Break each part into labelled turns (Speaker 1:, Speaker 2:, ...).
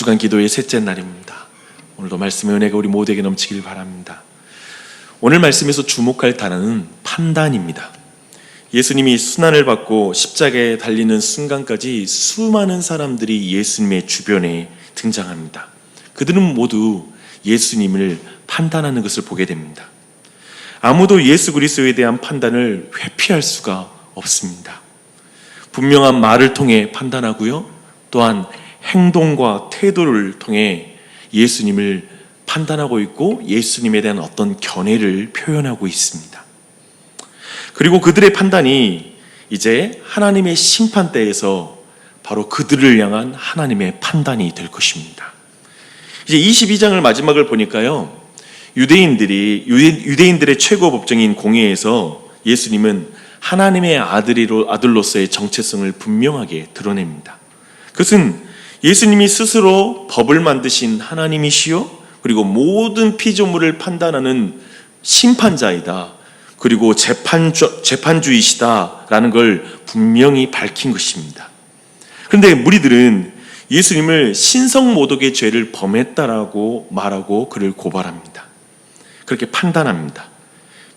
Speaker 1: 고난주간 기도의 셋째 날입니다. 오늘도 말씀의 은혜가 우리 모두에게 넘치길 바랍니다. 오늘 말씀에서 주목할 단어는 판단입니다. 예수님이 순환을 받고 십자가에 달리는 순간까지 수많은 사람들이 예수님의 주변에 등장합니다. 그들은 모두 예수님을 판단하는 것을 보게 됩니다. 아무도 예수 그리스도에 대한 판단을 회피할 수가 없습니다. 분명한 말을 통해 판단하고요. 또한 행동과 태도를 통해 예수님을 판단하고 있고 예수님에 대한 어떤 견해를 표현하고 있습니다. 그리고 그들의 판단이 이제 하나님의 심판대에서 바로 그들을 향한 하나님의 판단이 될 것입니다. 이제 22장을 마지막을 보니까요. 유대인들이 유대인들의 최고 법정인 공회에서 예수님은 하나님의 아들이로 아들로서의 정체성을 분명하게 드러냅니다. 그것은 예수님이 스스로 법을 만드신 하나님이시요 그리고 모든 피조물을 판단하는 심판자이다. 그리고 재판주, 재판주이시다라는 걸 분명히 밝힌 것입니다. 그런데 무리들은 예수님을 신성 모독의 죄를 범했다라고 말하고 그를 고발합니다. 그렇게 판단합니다.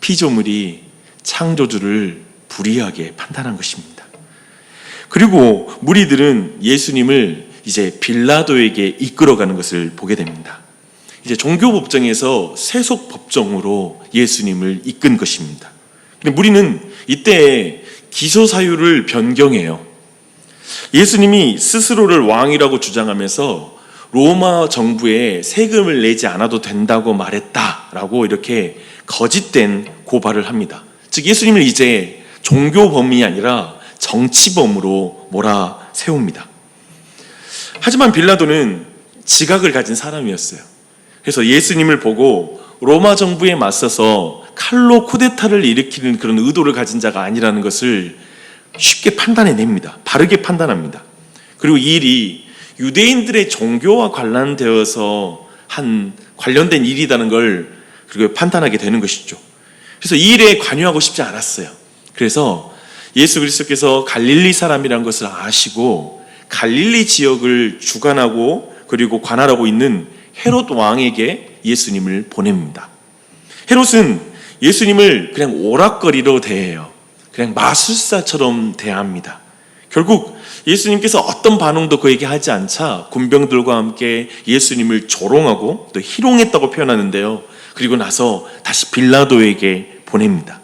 Speaker 1: 피조물이 창조주를 불이하게 판단한 것입니다. 그리고 무리들은 예수님을 이제 빌라도에게 이끌어가는 것을 보게 됩니다. 이제 종교 법정에서 세속 법정으로 예수님을 이끈 것입니다. 근데 무리는 이때 기소 사유를 변경해요. 예수님이 스스로를 왕이라고 주장하면서 로마 정부에 세금을 내지 않아도 된다고 말했다라고 이렇게 거짓된 고발을 합니다. 즉 예수님을 이제 종교범이 아니라 정치범으로 몰아 세웁니다. 하지만 빌라도는 지각을 가진 사람이었어요. 그래서 예수님을 보고 로마 정부에 맞서서 칼로 쿠데타를 일으키는 그런 의도를 가진 자가 아니라는 것을 쉽게 판단해 냅니다. 바르게 판단합니다. 그리고 이 일이 유대인들의 종교와 관련되어서 한 관련된 일이라는 걸 그리고 판단하게 되는 것이죠. 그래서 이 일에 관여하고 싶지 않았어요. 그래서 예수 그리스도께서 갈릴리 사람이라는 것을 아시고 갈릴리 지역을 주관하고 그리고 관할하고 있는 헤롯 왕에게 예수님을 보냅니다. 헤롯은 예수님을 그냥 오락거리로 대해요. 그냥 마술사처럼 대합니다. 결국 예수님께서 어떤 반응도 그에게 하지 않자 군병들과 함께 예수님을 조롱하고 또 희롱했다고 표현하는데요. 그리고 나서 다시 빌라도에게 보냅니다.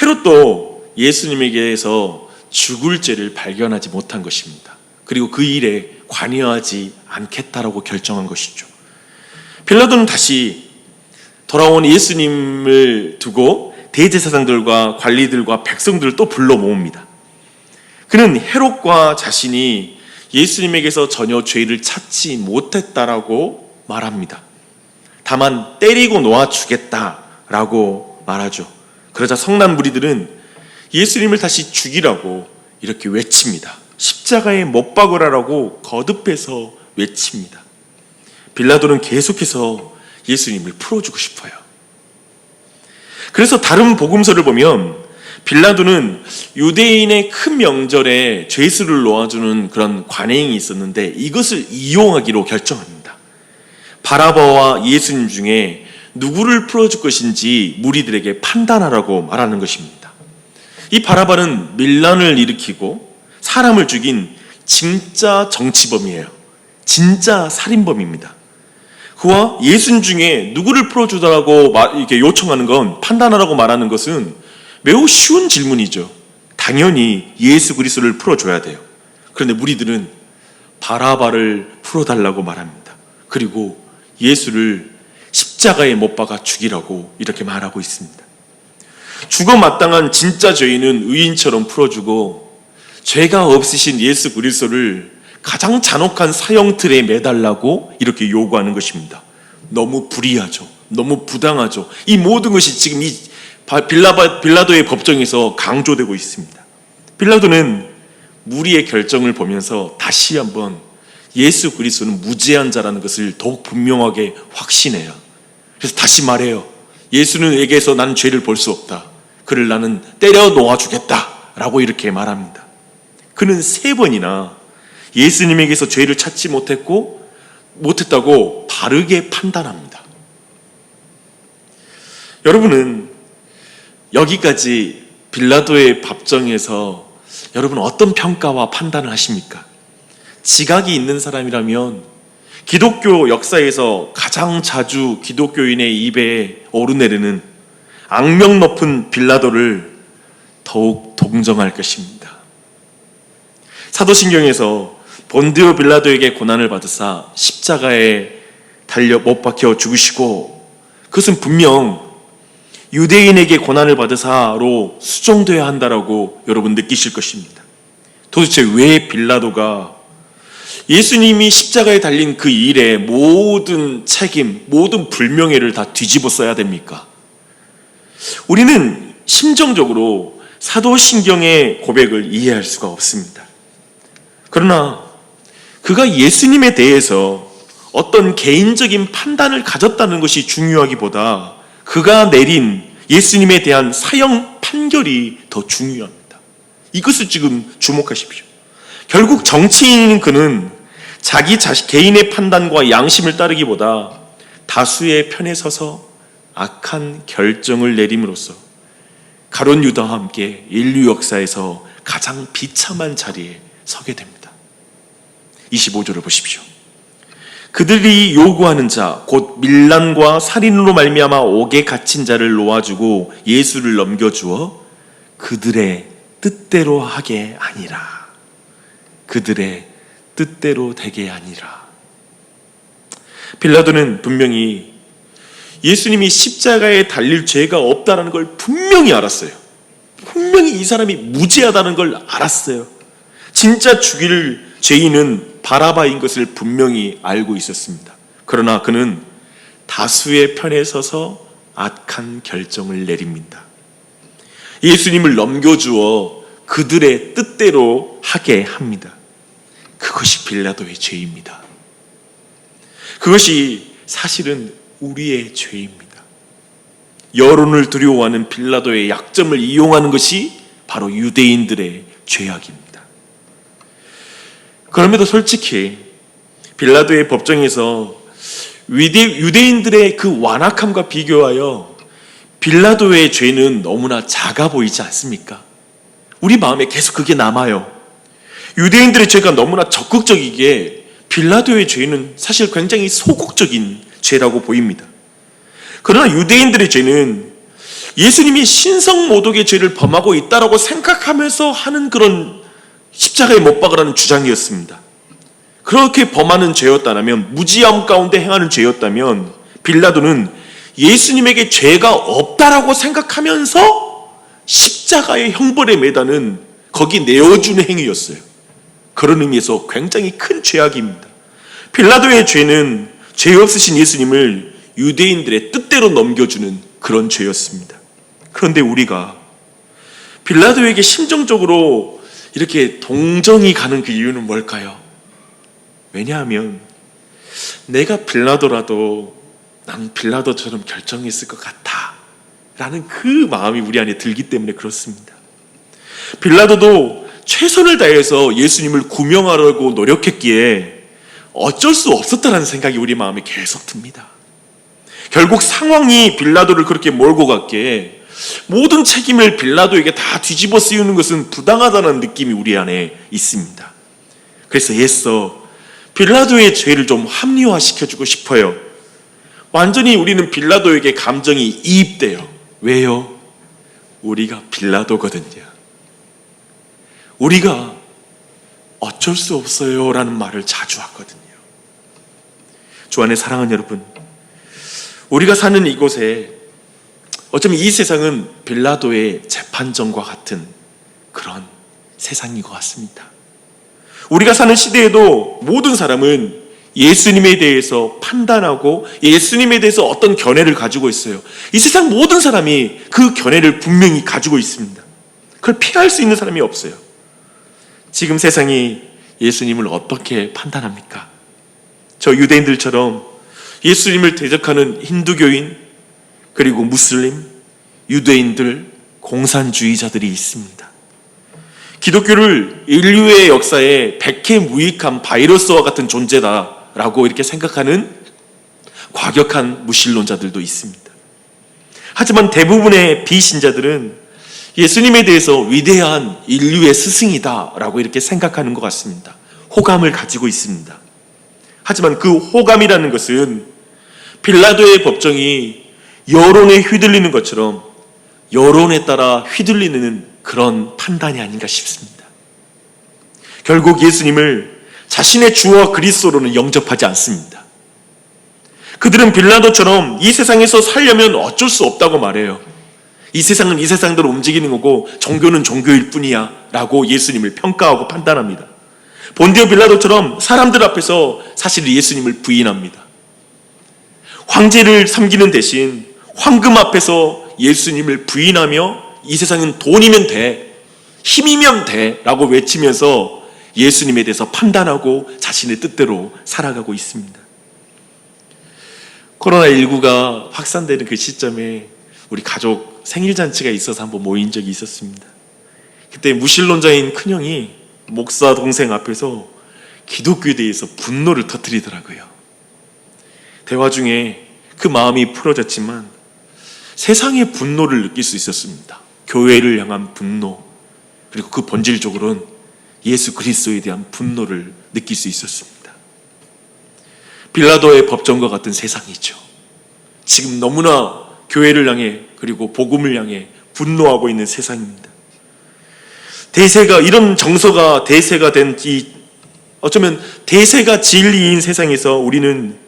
Speaker 1: 헤롯도 예수님에게서 죽을 죄를 발견하지 못한 것입니다. 그리고 그 일에 관여하지 않겠다라고 결정한 것이죠. 빌라도는 다시 돌아온 예수님을 두고 대제사장들과 관리들과 백성들을 또 불러 모읍니다. 그는 헤롯과 자신이 예수님에게서 전혀 죄를 찾지 못했다라고 말합니다. 다만 때리고 놓아 주겠다라고 말하죠. 그러자 성난 무리들은 예수님을 다시 죽이라고 이렇게 외칩니다. 십자가에 못 박으라라고 거듭해서 외칩니다. 빌라도는 계속해서 예수님을 풀어주고 싶어요. 그래서 다른 복음서를 보면 빌라도는 유대인의 큰 명절에 죄수를 놓아주는 그런 관행이 있었는데 이것을 이용하기로 결정합니다. 바라바와 예수님 중에 누구를 풀어줄 것인지 무리들에게 판단하라고 말하는 것입니다. 이 바라바는 밀란을 일으키고 사람을 죽인 진짜 정치범이에요. 진짜 살인범입니다. 그와 예수님 중에 누구를 풀어주다라고 이렇게 요청하는 건 판단하라고 말하는 것은 매우 쉬운 질문이죠. 당연히 예수 그리스도를 풀어줘야 돼요. 그런데 무리들은 바라바를 풀어달라고 말합니다. 그리고 예수를 십자가에 못 박아 죽이라고 이렇게 말하고 있습니다. 죽어 마땅한 진짜 죄인은 의인처럼 풀어주고 죄가 없으신 예수 그리스도를 가장 잔혹한 사형틀에 매달라고 이렇게 요구하는 것입니다. 너무 불의하죠. 너무 부당하죠. 이 모든 것이 지금 이 빌라바, 빌라도의 법정에서 강조되고 있습니다. 빌라도는 무리의 결정을 보면서 다시 한번 예수 그리스도는 무죄한 자라는 것을 더욱 분명하게 확신해요. 그래서 다시 말해요. 예수는 에게서 나는 죄를 볼 수 없다. 그를 나는 때려 놓아 주겠다. 라고 이렇게 말합니다. 그는 세 번이나 예수님에게서 죄를 찾지 못했고 못했다고 바르게 판단합니다. 여러분은 여기까지 빌라도의 밥정에서 여러분 어떤 평가와 판단을 하십니까? 지각이 있는 사람이라면 기독교 역사에서 가장 자주 기독교인의 입에 오르내리는 악명 높은 빌라도를 더욱 동정할 것입니다. 사도신경에서 본디오 빌라도에게 고난을 받으사 십자가에 달려 못 박혀 죽으시고 그것은 분명 유대인에게 고난을 받으사로 수정돼야 한다라고 여러분 느끼실 것입니다. 도대체 왜 빌라도가 예수님이 십자가에 달린 그 일에 모든 책임, 모든 불명예를 다 뒤집어 써야 됩니까? 우리는 심정적으로 사도신경의 고백을 이해할 수가 없습니다. 그러나 그가 예수님에 대해서 어떤 개인적인 판단을 가졌다는 것이 중요하기보다 그가 내린 예수님에 대한 사형 판결이 더 중요합니다. 이것을 지금 주목하십시오. 결국 정치인인 그는 자기 자신 개인의 판단과 양심을 따르기보다 다수의 편에 서서 악한 결정을 내림으로써 가론 유다와 함께 인류 역사에서 가장 비참한 자리에 서게 됩니다. 25절을 보십시오. 그들이 요구하는 자, 곧 밀란과 살인으로 말미암아 옥에 갇힌 자를 놓아주고 예수를 넘겨주어 그들의 뜻대로 하게 아니라 그들의 뜻대로 되게 아니라 빌라도는 분명히 예수님이 십자가에 달릴 죄가 없다는 걸 분명히 알았어요. 분명히 이 사람이 무죄하다는 걸 알았어요. 진짜 죽일 죄인은 바라바인 것을 분명히 알고 있었습니다. 그러나 그는 다수의 편에 서서 악한 결정을 내립니다. 예수님을 넘겨주어 그들의 뜻대로 하게 합니다. 그것이 빌라도의 죄입니다. 그것이 사실은 우리의 죄입니다. 여론을 두려워하는 빌라도의 약점을 이용하는 것이 바로 유대인들의 죄악입니다. 그럼에도 솔직히 빌라도의 법정에서 유대인들의 그 완악함과 비교하여 빌라도의 죄는 너무나 작아 보이지 않습니까? 우리 마음에 계속 그게 남아요. 유대인들의 죄가 너무나 적극적이기에 빌라도의 죄는 사실 굉장히 소극적인 죄라고 보입니다. 그러나 유대인들의 죄는 예수님이 신성 모독의 죄를 범하고 있다라고 생각하면서 하는 그런 십자가에 못 박으라는 주장이었습니다. 그렇게 범하는 죄였다면 무지함 가운데 행하는 죄였다면 빌라도는 예수님에게 죄가 없다라고 생각하면서 십자가의 형벌에 매다는 거기 내어주는 행위였어요. 그런 의미에서 굉장히 큰 죄악입니다. 빌라도의 죄는 죄 없으신 예수님을 유대인들의 뜻대로 넘겨주는 그런 죄였습니다. 그런데 우리가 빌라도에게 심정적으로 이렇게 동정이 가는 그 이유는 뭘까요? 왜냐하면 내가 빌라도라도 난 빌라도처럼 결정했을 것 같아. 라는 그 마음이 우리 안에 들기 때문에 그렇습니다. 빌라도도 최선을 다해서 예수님을 구명하려고 노력했기에 어쩔 수 없었다는 생각이 우리 마음에 계속 듭니다. 결국 상황이 빌라도를 그렇게 몰고 갔기에 모든 책임을 빌라도에게 다 뒤집어 씌우는 것은 부당하다는 느낌이 우리 안에 있습니다. 그래서 예서 빌라도의 죄를 좀 합리화시켜주고 싶어요. 완전히 우리는 빌라도에게 감정이 이입돼요. 왜요? 우리가 빌라도거든요. 우리가 어쩔 수 없어요 라는 말을 자주 하거든요. 주 안에 사랑하는 여러분, 우리가 사는 이곳에 어쩌면 이 세상은 빌라도의 재판정과 같은 그런 세상인 것 같습니다. 우리가 사는 시대에도 모든 사람은 예수님에 대해서 판단하고 예수님에 대해서 어떤 견해를 가지고 있어요. 이 세상 모든 사람이 그 견해를 분명히 가지고 있습니다. 그걸 피할 수 있는 사람이 없어요. 지금 세상이 예수님을 어떻게 판단합니까? 저 유대인들처럼 예수님을 대적하는 힌두교인, 그리고 무슬림, 유대인들, 공산주의자들이 있습니다. 기독교를 인류의 역사에 백해무익한 바이러스와 같은 존재다라고 이렇게 생각하는 과격한 무신론자들도 있습니다. 하지만 대부분의 비신자들은 예수님에 대해서 위대한 인류의 스승이다라고 이렇게 생각하는 것 같습니다. 호감을 가지고 있습니다. 하지만 그 호감이라는 것은 빌라도의 법정이 여론에 휘둘리는 것처럼 여론에 따라 휘둘리는 그런 판단이 아닌가 싶습니다. 결국 예수님을 자신의 주와 그리스도로는 영접하지 않습니다. 그들은 빌라도처럼 이 세상에서 살려면 어쩔 수 없다고 말해요. 이 세상은 이 세상대로 움직이는 거고 종교는 종교일 뿐이야 라고 예수님을 평가하고 판단합니다. 본디오 빌라도처럼 사람들 앞에서 사실 예수님을 부인합니다. 황제를 섬기는 대신 황금 앞에서 예수님을 부인하며 이 세상은 돈이면 돼, 힘이면 돼 라고 외치면서 예수님에 대해서 판단하고 자신의 뜻대로 살아가고 있습니다. 코로나19가 확산되는 그 시점에 우리 가족 생일잔치가 있어서 한번 모인 적이 있었습니다. 그때 무신론자인 큰형이 목사 동생 앞에서 기독교에 대해서 분노를 터뜨리더라고요. 대화 중에 그 마음이 풀어졌지만 세상의 분노를 느낄 수 있었습니다. 교회를 향한 분노, 그리고 그 본질적으로는 예수 그리스도에 대한 분노를 느낄 수 있었습니다. 빌라도의 법정과 같은 세상이죠. 지금 너무나 교회를 향해 그리고 복음을 향해 분노하고 있는 세상입니다. 대세가 이런 정서가 대세가 된 이 어쩌면 대세가 진리인 세상에서 우리는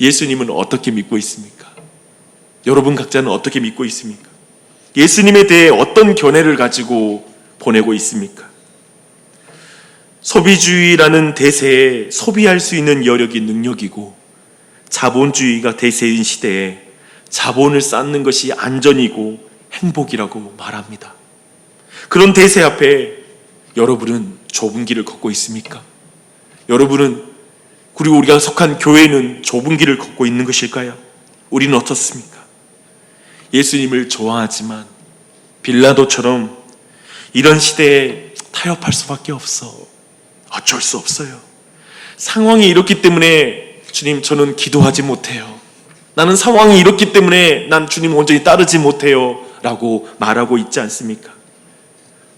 Speaker 1: 예수님은 어떻게 믿고 있습니까? 여러분 각자는 어떻게 믿고 있습니까? 예수님에 대해 어떤 견해를 가지고 보내고 있습니까? 소비주의라는 대세에 소비할 수 있는 여력이 능력이고 자본주의가 대세인 시대에 자본을 쌓는 것이 안전이고 행복이라고 말합니다. 그런 대세 앞에 여러분은 좁은 길을 걷고 있습니까? 여러분은 그리고 우리가 속한 교회는 좁은 길을 걷고 있는 것일까요? 우리는 어떻습니까? 예수님을 좋아하지만 빌라도처럼 이런 시대에 타협할 수밖에 없어. 어쩔 수 없어요. 상황이 이렇기 때문에 주님 저는 기도하지 못해요. 나는 상황이 이렇기 때문에 난 주님 온전히 따르지 못해요. 라고 말하고 있지 않습니까?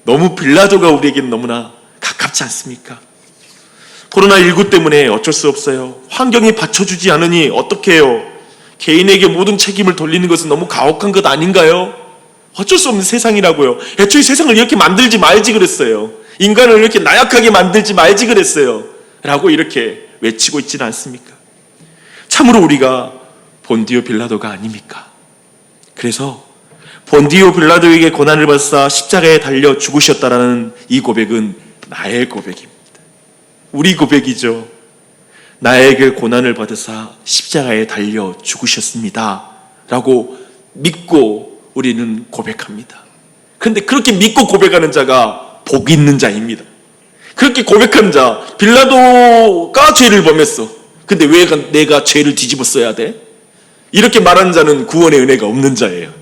Speaker 1: 너무 빌라도가 우리에게는 너무나 가깝지 않습니까? 코로나19 때문에 어쩔 수 없어요. 환경이 받쳐주지 않으니 어떻게 해요? 개인에게 모든 책임을 돌리는 것은 너무 가혹한 것 아닌가요? 어쩔 수 없는 세상이라고요. 애초에 세상을 이렇게 만들지 말지 그랬어요. 인간을 이렇게 나약하게 만들지 말지 그랬어요. 라고 이렇게 외치고 있지는 않습니까? 참으로 우리가 본디오 빌라도가 아닙니까? 그래서 본디오 빌라도에게 고난을 받사 십자가에 달려 죽으셨다라는 이 고백은 나의 고백입니다. 우리 고백이죠. 나에게 고난을 받으사 십자가에 달려 죽으셨습니다. 라고 믿고 우리는 고백합니다. 그런데 그렇게 믿고 고백하는 자가 복 있는 자입니다. 그렇게 고백한 자, 빌라도가 죄를 범했어. 근데 왜 내가 죄를 뒤집어 써야 돼? 이렇게 말하는 자는 구원의 은혜가 없는 자예요.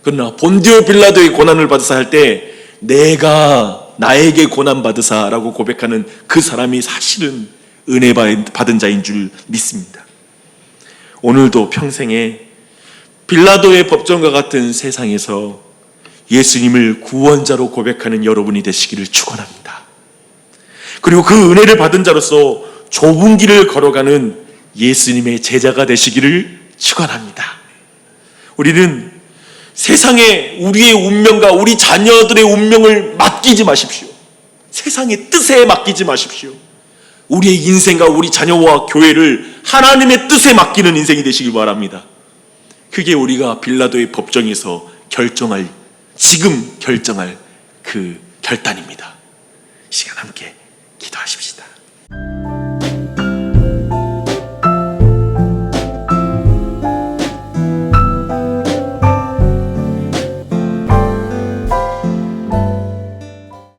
Speaker 1: 그러나 본디오 빌라도의 고난을 받으사 할 때 내가 나에게 고난 받으사라고 고백하는 그 사람이 사실은 은혜 받은 자인 줄 믿습니다. 오늘도 평생에 빌라도의 법정과 같은 세상에서 예수님을 구원자로 고백하는 여러분이 되시기를 축원합니다. 그리고 그 은혜를 받은 자로서 좁은 길을 걸어가는 예수님의 제자가 되시기를 축원합니다. 우리는 세상에 우리의 운명과 우리 자녀들의 운명을 맡기지 마십시오. 세상의 뜻에 맡기지 마십시오. 우리의 인생과 우리 자녀와 교회를 하나님의 뜻에 맡기는 인생이 되시길 바랍니다. 그게 우리가 빌라도의 법정에서 결정할, 지금 결정할 그 결단입니다. 시간 함께 기도하십시다.